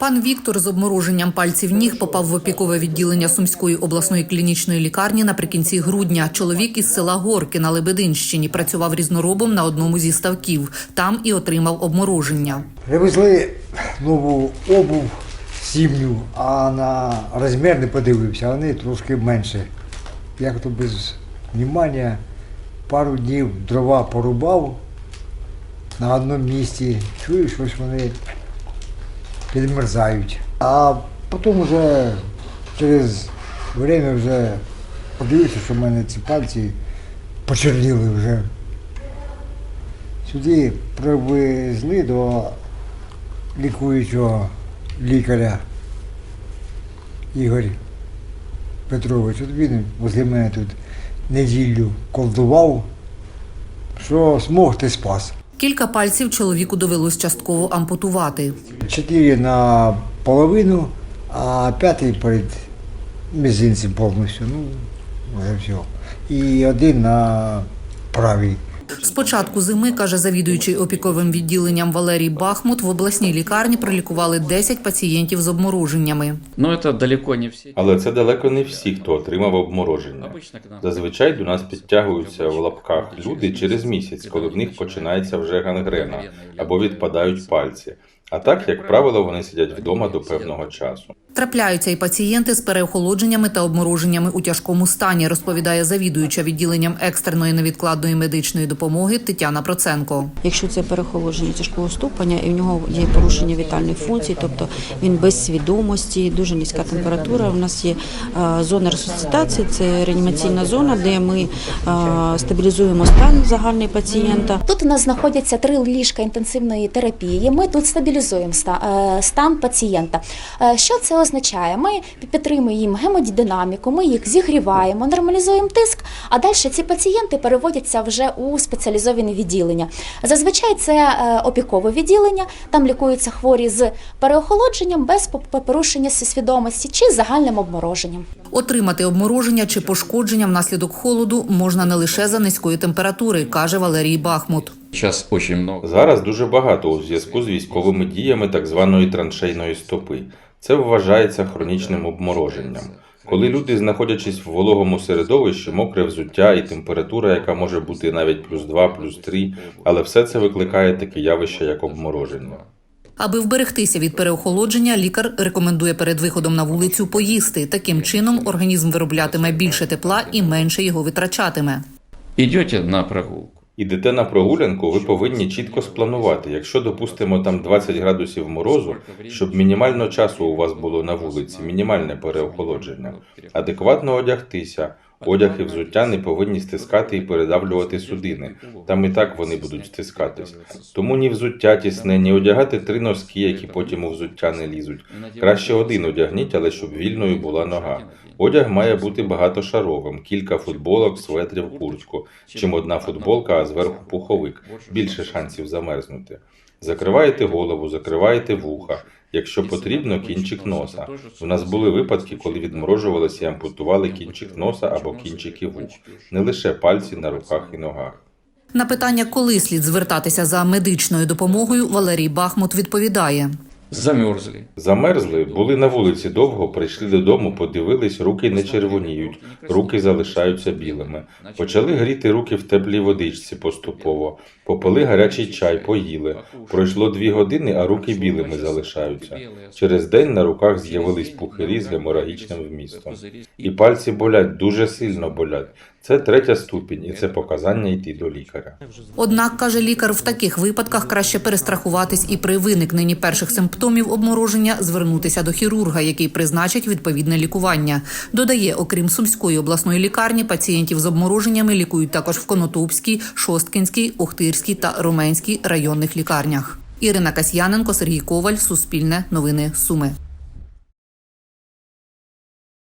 Пан Віктор з обмороженням пальців ніг попав в опікове відділення Сумської обласної клінічної лікарні наприкінці грудня. Чоловік із села Горки на Лебединщині працював різноробом на одному зі ставків. Там і отримав обмороження. Привезли нову обув, сім'ю, а на розмір не подивився, вони трошки менше. Як то без внимання пару днів дрова порубав на одному місці, чую, щось вони підмерзають. А потім вже через время вже подивився, що в мене ці пальці почерніли вже. Сюди привезли до лікуючого лікаря Ігор Петрович. От він возле мене тут неділю колдував, що змог ти спас. Кілька пальців чоловіку довелось частково ампутувати. Чотири на половину, а п'ятий перед мізинцем повністю. Ну, вже все. І один на правій. З початку зими, каже завідуючий опіковим відділенням Валерій Бахмут, в обласній лікарні пролікували 10 пацієнтів з обмороженнями. Ну це далеко не всі, Але це далеко не всі, хто отримав обмороження. Зазвичай до нас підтягуються в лапках люди через місяць, коли в них починається вже гангрена або відпадають пальці. А так, як правило, вони сидять вдома до певного часу. Трапляються і пацієнти з переохолодженнями та обмороженнями у тяжкому стані, розповідає завідуюча відділенням екстреної невідкладної медичної допомоги Тетяна Проценко. Якщо це перехолодження тяжкого ступеня і в нього є порушення вітальних функцій, тобто він без свідомості, дуже низька температура. У нас є зона ресусцитації, це реанімаційна зона, де ми стабілізуємо стан загальний пацієнта. Тут у нас знаходяться три ліжка інтенсивної терапії. Ми тут стабілізуємо ста- е, стан пацієнта. Е, Що це означає? Ми підтримуємо їм гемодинаміку, ми їх зігріваємо, нормалізуємо тиск, а далі ці пацієнти переводяться вже у спеціалізовані відділення. Зазвичай це е, опікове відділення, там лікуються хворі з переохолодженням без по- порушення свідомості чи загальним обмороженням. Отримати обмороження чи пошкодження внаслідок холоду можна не лише за низької температури, каже Валерій Бахмут. Сейчас очень много. Зараз дуже багато у зв'язку з військовими діями так званої траншейної стопи. Це вважається хронічним обмороженням. Коли люди, знаходячись в вологому середовищі, мокре взуття і температура, яка може бути навіть плюс 2, плюс 3, але все це викликає таке явище, як обмороження. Аби вберегтися від переохолодження, лікар рекомендує перед виходом на вулицю поїсти. Таким чином організм вироблятиме більше тепла і менше його витрачатиме. Идете на прогулку. Ідете на прогулянку, ви повинні чітко спланувати. Якщо допустимо там 20 градусів морозу, щоб мінімально часу у вас було на вулиці, мінімальне переохолодження, адекватно одягтися. Одяг і взуття не повинні стискати і передавлювати судини. Там і так вони будуть стискатись. Тому ні взуття тісне, ні одягати три носки, які потім у взуття не лізуть. Краще один одягніть, але щоб вільною була нога. Одяг має бути багатошаровим, кілька футболок, светрів, куртку, чим одна футболка, а зверху пуховик. Більше шансів замерзнути. Закриваєте голову, закриваєте вуха. Якщо потрібно, кінчик носа. У нас були випадки, коли відморожувалися і ампутували кінчик носа або кінчики вух, не лише пальці на руках і ногах. На питання, коли слід звертатися за медичною допомогою, Валерій Бахмут відповідає. Замерзли. Замерзли, були на вулиці довго, прийшли додому, подивились, руки не червоніють, руки залишаються білими. Почали гріти руки в теплій водичці поступово, попили гарячий чай, поїли. Пройшло дві години, а руки білими залишаються. Через день на руках з'явились пухирі з геморагічним вмістом. І пальці болять, дуже сильно болять. Це третя ступінь, і це показання йти до лікаря. Однак, каже лікар, в таких випадках краще перестрахуватись і при виникненні перших симптомів обмороження звернутися до хірурга, який призначить відповідне лікування. Додає, окрім Сумської обласної лікарні, пацієнтів з обмороженнями лікують також в Конотопській, Шосткинській, Охтирській та Роменській районних лікарнях. Ірина Касьяненко, Сергій Коваль, Суспільне, Новини Суми.